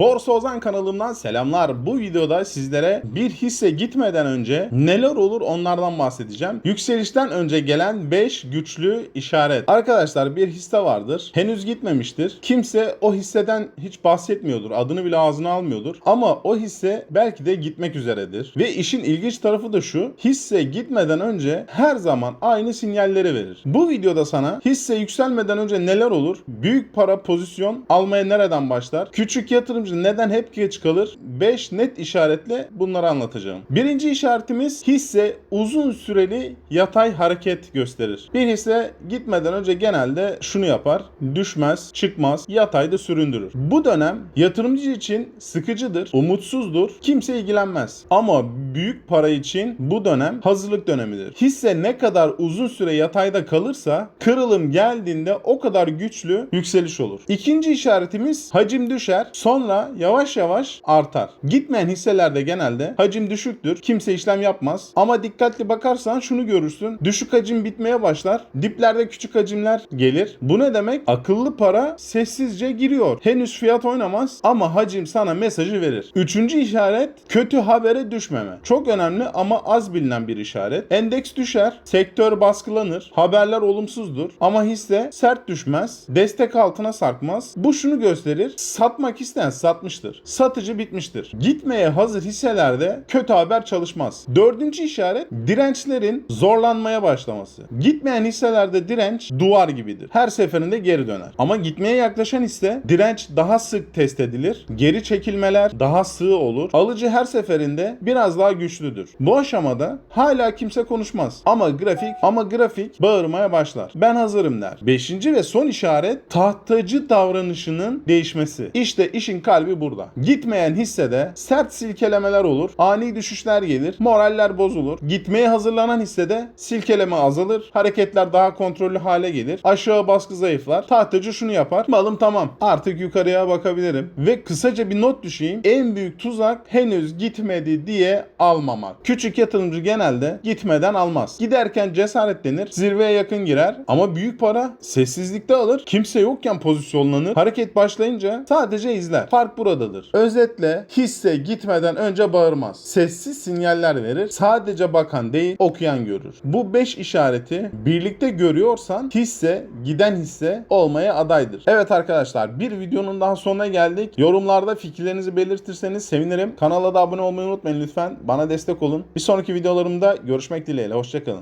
Borsa Ozan kanalımdan selamlar. Bu videoda sizlere bir hisse gitmeden önce neler olur onlardan bahsedeceğim. Yükselişten önce gelen 5 güçlü işaret. Arkadaşlar bir hisse vardır. Henüz gitmemiştir. Kimse o hisseden hiç bahsetmiyordur. Adını bile ağzına almıyordur. Ama o hisse belki de gitmek üzeredir. Ve işin ilginç tarafı da şu. Hisse gitmeden önce her zaman aynı sinyalleri verir. Bu videoda sana hisse yükselmeden önce neler olur? Büyük para pozisyon almaya nereden başlar? Küçük yatırımcı neden hep geç kalır? 5 net işaretle bunları anlatacağım. Birinci işaretimiz hisse uzun süreli yatay hareket gösterir. Bir hisse gitmeden önce genelde şunu yapar. Düşmez, çıkmaz, yatayda süründürür. Bu dönem yatırımcı için sıkıcıdır, umutsuzdur, kimse ilgilenmez. Ama büyük para için bu dönem hazırlık dönemidir. Hisse ne kadar uzun süre yatayda kalırsa kırılım geldiğinde o kadar güçlü yükseliş olur. İkinci işaretimiz hacim düşer, yavaş yavaş artar. Gitmeyen hisselerde genelde hacim düşüktür, kimse işlem yapmaz. Ama dikkatli bakarsan şunu görürsün. Düşük hacim bitmeye başlar, diplerde küçük hacimler gelir. Bu ne demek? Akıllı para sessizce giriyor. Henüz fiyat oynamaz ama hacim sana mesajı verir. Üçüncü işaret kötü habere düşmeme. Çok önemli ama az bilinen bir işaret. Endeks düşer, sektör baskılanır, haberler olumsuzdur ama hisse sert düşmez, destek altına sarkmaz. Bu şunu gösterir. Satmak isteyen satmıştır. Satıcı bitmiştir. Gitmeye hazır hisselerde kötü haber çalışmaz. Dördüncü işaret dirençlerin zorlanmaya başlaması. Gitmeyen hisselerde direnç duvar gibidir. Her seferinde geri döner. Ama gitmeye yaklaşan hisse direnç daha sık test edilir. Geri çekilmeler daha sığ olur. Alıcı her seferinde biraz daha güçlüdür. Bu aşamada hala kimse konuşmaz. Ama grafik ama grafik bağırmaya başlar. Ben hazırım der. Beşinci ve son işaret tahtacı davranışının değişmesi. İşte işin kalbi burada. Gitmeyen hissede sert silkelemeler olur. Ani düşüşler gelir. Moraller bozulur. Gitmeye hazırlanan hissede silkeleme azalır. Hareketler daha kontrollü hale gelir. Aşağı baskı zayıflar. Tahtacı şunu yapar. Malım tamam. Artık yukarıya bakabilirim. Ve kısaca bir not düşeyim. En büyük tuzak henüz gitmedi diye almamak. Küçük yatırımcı genelde gitmeden almaz. Giderken cesaretlenir. Zirveye yakın girer. Ama büyük para sessizlikte alır. Kimse yokken pozisyonlanır. Hareket başlayınca sadece izler. Fark buradadır. Özetle hisse gitmeden önce bağırmaz. Sessiz sinyaller verir. Sadece bakan değil okuyan görür. Bu 5 işareti birlikte görüyorsan hisse giden hisse olmaya adaydır. Evet arkadaşlar bir videonun daha sonuna geldik. Yorumlarda fikirlerinizi belirtirseniz sevinirim. Kanala da abone olmayı unutmayın lütfen. Bana destek olun. Bir sonraki videolarımda görüşmek dileğiyle. Hoşçakalın.